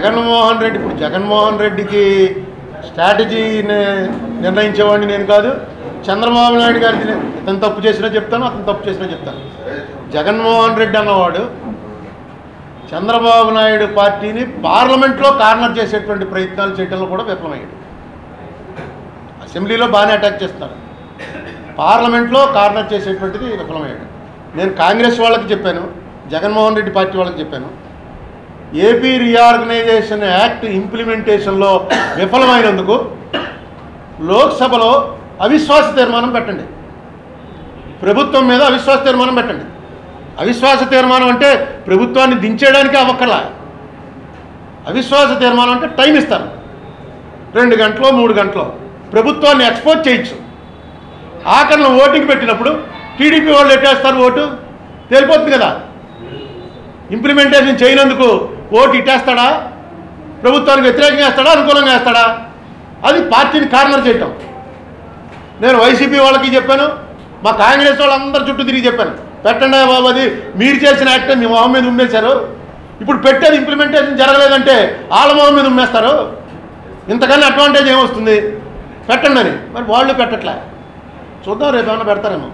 జగన్మోహన్ రెడ్డి ఇప్పుడు జగన్మోహన్ రెడ్డికి స్ట్రాటజీ నిర్ణయించేవాడిని నేను కాదు. చంద్రబాబు నాయుడు గారికి అతను ఇతను తప్పు చేసినా చెప్తాను అతను తప్పు చేసినా చెప్తాను. జగన్మోహన్ రెడ్డి అన్నవాడు చంద్రబాబు నాయుడు పార్టీని పార్లమెంట్లో కార్నర్ చేసేటువంటి ప్రయత్నాలు చేయడంలో కూడా విఫలమయ్యాడు. అసెంబ్లీలో బాగానే అటాక్ చేస్తాడు. పార్లమెంట్లో కార్నర్ చేసేటువంటిది విఫలమయ్యాడు. నేను కాంగ్రెస్ వాళ్ళకి చెప్పాను జగన్మోహన్ రెడ్డి పార్టీ వాళ్ళకి చెప్పాను. ఏపీ రీఆర్గనైజేషన్ యాక్ట్ ఇంప్లిమెంటేషన్లో విఫలమైనందుకు లోక్సభలో అవిశ్వాస తీర్మానం పెట్టండి. ప్రభుత్వం మీద అవిశ్వాస తీర్మానం పెట్టండి. అవిశ్వాస తీర్మానం అంటే ప్రభుత్వాన్ని దించేయడానికి అవ్వక్కర్లా అవిశ్వాస తీర్మానం అంటే టైం ఇస్తారు. రెండు గంటలో మూడు గంటలో. ప్రభుత్వాన్ని ఎక్స్పోజ్ చేయొచ్చు. ఆఖరిలో ఓటింగ్ పెట్టినప్పుడు టీడీపీ వాళ్ళు ఎట్టేస్తారు ఓటు? తేలిపోతుంది కదా. ఇంప్లిమెంటేషన్ చేయనందుకు ఓటు ఇట్టేస్తాడా ప్రభుత్వానికి వ్యతిరేకంగా వేస్తాడా? అనుకూలంగా వేస్తాడా? అది పార్టీని కార్నర్ చేయటం. నేను వైసీపీ వాళ్ళకి చెప్పాను మా కాంగ్రెస్ వాళ్ళందరి చుట్టూ తిరిగి చెప్పాను. పెట్టండి బాబు అది మీరు చేసిన యాక్ట్ మీ మొహం మీద ఉమ్మేశారు. ఇప్పుడు పెట్టేది ఇంప్లిమెంటేషన్ జరగలేదంటే వాళ్ళ మొహం మీద ఉమ్మేస్తారు. ఇంతకన్నా అడ్వాంటేజ్ ఏమొస్తుంది? పెట్టండి అని. మరి వాళ్ళు పెట్టట్లే. చూద్దాం రేపు ఏమైనా పెడతారేమో.